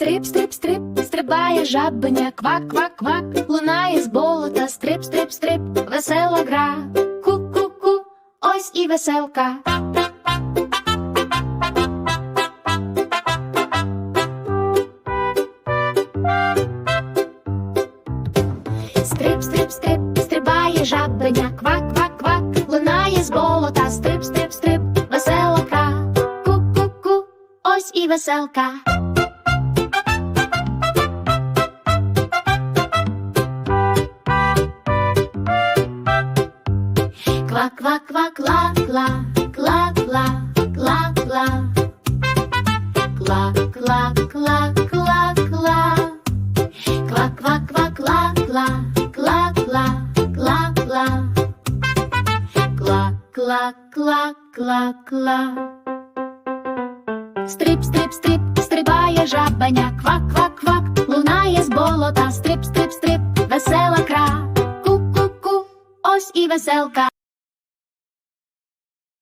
Стрип, стрип, стрип, стрибає жабеня, квак, квак, квак, лунає з болота, стрип, стрип, стрип, весела гра. Ку-ку-ку, ось і веселка. Стрип, стрип, стрип, стрибає жабеня, квак, квак, квак, лунає з болота, стрип, стрип, стрип, весела гра. Ку-ку-ку, ось і веселка. Кла, кла, кла, кла. Стрип, стрип, стрип, стрибає жабеня, квак, квак, квак, лунає з болота, стрип, стрип, стрип, весела кра. Ку-ку-ку, ось і веселка.